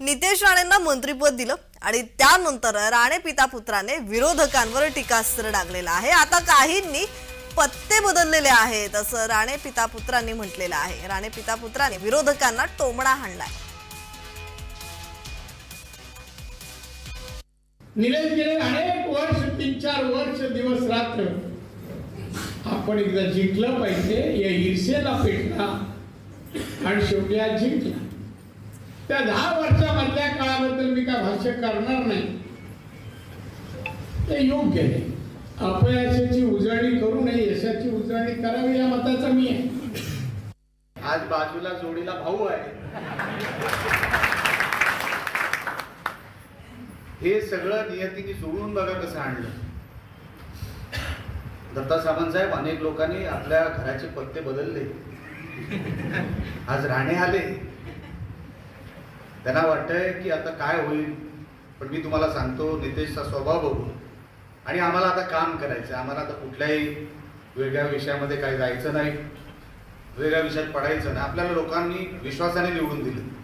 नितेश राणेंना मंत्रीपद दिलं आणि त्यानंतर राणे पिता पुत्राने विरोधकांवर टीकास्त्र डागलेलं आहे. आता काहींनी पत्ते बदललेले आहेत असं राणे पिता पुत्रांनी म्हटलेलं आहे. राणे पिता पुत्राने विरोधकांना टोमणा हाणलाय. निलेश गेले अनेक वर्ष तीन चार वर्ष दिवस रात्र आपण एकदा जिंकलं पाहिजे या ईर्षेला पेटला आणि शेवटी आज जिंकला. त्या दहा वर्षामधल्या काळाबद्दल मी काय भाष्य करणार नाही. ते योग्य आहे अपयशाची उजळणी करू नये यशाची उजळणी करावी या मताचा मी आहे. आज बाजूला जोडीला भाऊ आहे. हे सगळं नियतीने सोडून बघा कसं आणलं. दत्ता सामंत साहेब अनेक लोकांनी आपल्या घराचे पत्ते बदलले. आज राणे आले. त्यांना वाटतंय की आता काय होईल? पण मी तुम्हाला सांगतो नितेशचा स्वभाव बघून. आणि आम्हाला आता काम करायचं आम्हाला आता कुठल्याही वेगळ्या विषयामध्ये काही जायचं नाही. वेगळ्या विषयात पडायचं नाही. आपल्याला लोकांनी विश्वासाने निवडून दिलं.